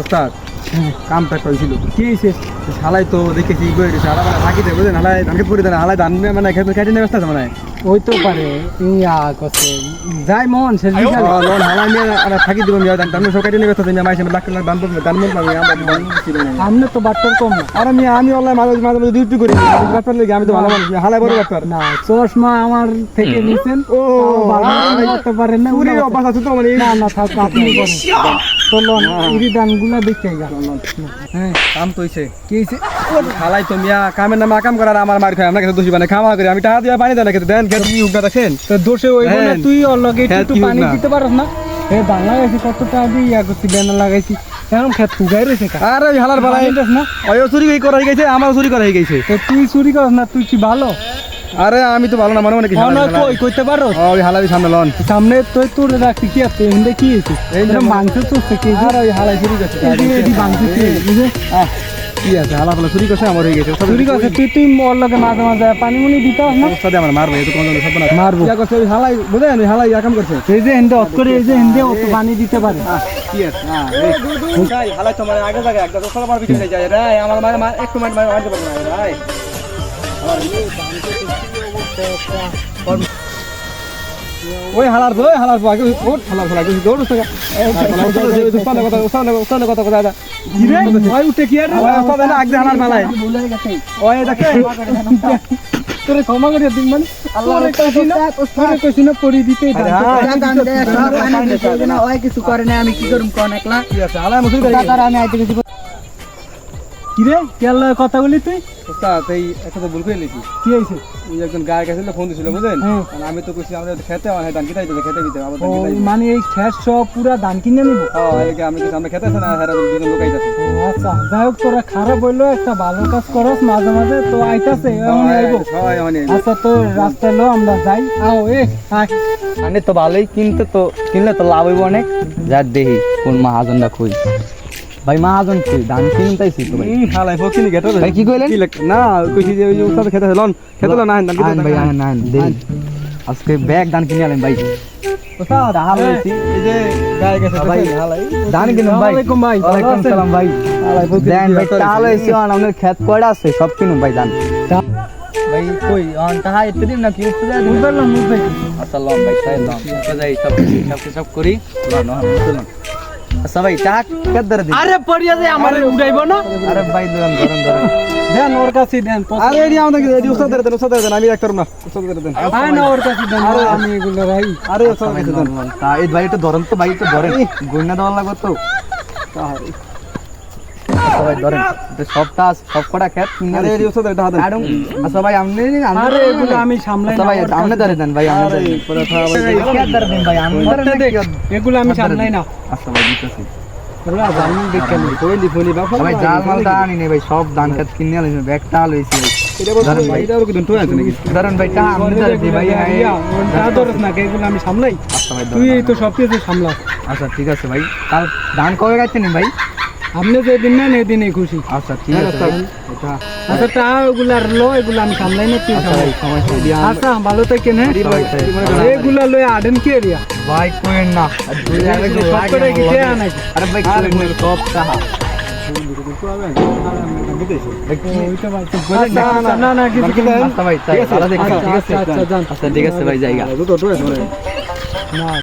ওস্তাদ হ্যাঁ কামটা কইছিল কি হয়েছে হালাই তো দেখেছি ই করে দিছে হালাই থাকি দেবে বুঝলেন? হালাই ধান খেত দেন হালাই ধান মানে খেতে কেটে নেবে ব্যস্ত মানে ওই তো পারে ইয়া কছে যাই মন বিকালে লোন হালাই নিয়ে আর থাকি দিব আমি ধান ধান সব কেটে নেবে আছে আমি লাখ লাখ ধান পাবো ধান মন পাবো আমার ধান ছিল না। সামনে তো বাট্টার কম। না আর আমি আমি অনলাইন মাঝে মাঝে মাঝে ডিউটি করি ব্যাপার লেগে আমি তো ভালো মানুষ হালাই বড় ব্যাপার না চশমা আমার থেকে নিছেন। ও করতে পারেন না অভ্যাস আছে তো মানে না না থাক আপনি করেন। চলুন দানগুলা হ্যাঁ কাম তো কি হয়েছে হালাই তো মিয়া কামের নামে কাম করার আমার মার খায় আমরা কাছে দোষী খাওয়া করি। আমি টাকা দিয়ে পানি দেন খেতে দেন খেতে কি উগা দেখেন তো দোষে ওই বলে হ্যাঁ। তুই ওর হ্যাঁ, একটু পানি দিতে না। এ লাগাইছি কত টাকা দিয়ে ইয়া করছি বেনা লাগাইছি। এখন খেত ফুগাই রয়েছে আরে হালার না? ওই চুরি করা হয়ে গেছে আমার চুরি করা হয়ে গেছে। তো তুই চুরি করস না তুই কি ভালো? আরে আমি তো ভালো না মনে মনে কি অনা কই কইতে পারো ওই হালারি সামনে লন সামনে তুই তোর রাখছি কি আছে হিন্দে কি হয়েছে এই যে মাংস কি আর ওই হালাই চুরি করছে এটি এটি মাংস কি বুঝে কি আছে হালা ফালা চুরি করছে আমার হয়ে গেছে চুরি করছে তুই তুই লগে মাঝে মাঝে পানি মুনি দিতে না সাথে আমার মারবে এটা তোমার সব না মারবো। ইয়া করছে ওই হালাই বুঝেন ওই হালাই ইয়া কাম করছে এই যে হিন্দে করে এই যে হিন্দে অত পানি দিতে পারে কি আছে হ্যাঁ হালাই তো মানে আগে জায়গা পিছনে যায় রে আমার মানে একটু মার মার মারতে পারব না ভাই ওই হালার ওই হালার আগে ওট হালার হালার কিছু দৌড় থেকে উস্তাদ কথা উস্তাদ উস্তাদ কথা কথা কিরে ওই উঠে কি আর ওই আগে হালার মালাই ওই দেখে তোরে ক্ষমা করে দিন মানে আল্লাহ কইছি না তোরে কইছি পরি দিতে আরে হ্যাঁ। কিছু করে না আমি কি করুম কোন একলা কি আছে হালাই মুসুরি আমি আইতে গেছি কিরে? কেল কথা বলি তুই? এই একটা তো ভুল করে লিখি কি হইছে এই একজন গায়ক আছিল ফোন দিছিল বুঝলেন? হ্যাঁ। আমি তো কইছি আমাদের খেতে হয় ধান কিটাই দিতে খেতে দিতে আবার মানে এই খ্যাস সব পুরা ধান কিনে নিব? হ্যাঁ এই আমি আমরা খেতে আছে না হেরা দুজন লোক আইতাছে। আচ্ছা যাই হোক তোরা খারাপ হইল একটা ভালো কাজ করস মাঝে মাঝে তো আইতাছে এখন আইবো আচ্ছা তো রাস্তায় লো আমরা যাই। আও এ আয়। মানে তো ভালোই কিনতে তো কিনলে তো লাভ হইব অনেক। যা দেখি কোন মাহাজনটা খুঁজ ভাই মাহাজন খুঁজ ধান কিনতেছি তো ভাই? হালাই ফকিনি গেটো ভাই, কি কইলেন? না কইছি যে ওই উস্তাদ খেতে লন খেতে লন না ধান আন ভাই আন আন দেখি আজকে ব্যাগ ধান কিনে আলেন ভাই। উস্তাদ হাল হইছি। এই যে গায়ক আছে ভাই, হালাই ধান কিনুন ভাই। আসসালামু আলাইকুম ভাই, ওয়ালাইকুম সালাম ভাই। হালাই ফকিনি দেন ভাই চাল হয়েছে আপনার ক্ষেত কয়টা আছে? সব কিনুন ভাই ধান। ভাই কই অন তাহা এতে দিন না কি উঠতে যায় বুঝতে পারলাম বুঝতে আচ্ছা লম ভাই তাই লম উঠতে যাই সব সব করি। লন লন। আচ্ছা ভাই টাকা কে ধরে দিন। আরে পড়িয়া যায় আমারে উড়াইবো না। আরে ভাই দেন ধরেন ধরেন। দেন ওর কাছে দেন আরে এডি আমাদের এডি উস্তাদ দেন উস্তাদ দেন আমি রাখতাম না উস্তাদ দেন আয় না ওর কাছে দেন আমি এগুলো ভাই। আরে উস্তাদ দেন। তা এই ভাই একটু ধরেন তো ভাই একটু ধরেন। গুণনা দেওয়া লাগতো তো। ধরেন সবটা সব কটা আরে এটা হাতে আচ্ছা আরে এগুলো আমি সামলাই আচ্ছা ধরে দেন ভাই আপনি ধরে পরে খাওয়া দেন ধরে দেন ভাই আপনি ধরে দেন। দেন এগুলো আমি সামলাই না। আচ্ছা ভাই দিতেছি। সব কিনে আমি সামলাই? আচ্ছা তুই এই তো সব কিছু সামলা আচ্ছা ঠিক আছে ভাই। কাল ধান কবে গাইতে নি ভাই? আপনি যে দিন নেন এই দিনে খুশি। আচ্ছা ঠিক আছে। আচ্ছা। তা ওগুলো আর লো এগুলো আমি সামলাই না তুই আচ্ছা সামলাই। আচ্ছা ভালো থাকেন হ্যাঁ। এগুলা লয়ে আডেন কি এরিয়া ভাই কোয়েন না। আর দুই আগে সব লাগে করে আমার গেছে লগে। নাকি আরে ভাই কোয়েন না, সব কি- না, আচ্ছা, না। না। আচ্ছা তাই ঠিক আছে, আচ্ছা আচ্ছা আচ্ছা আচ্ছা ভাই জায়গা। না।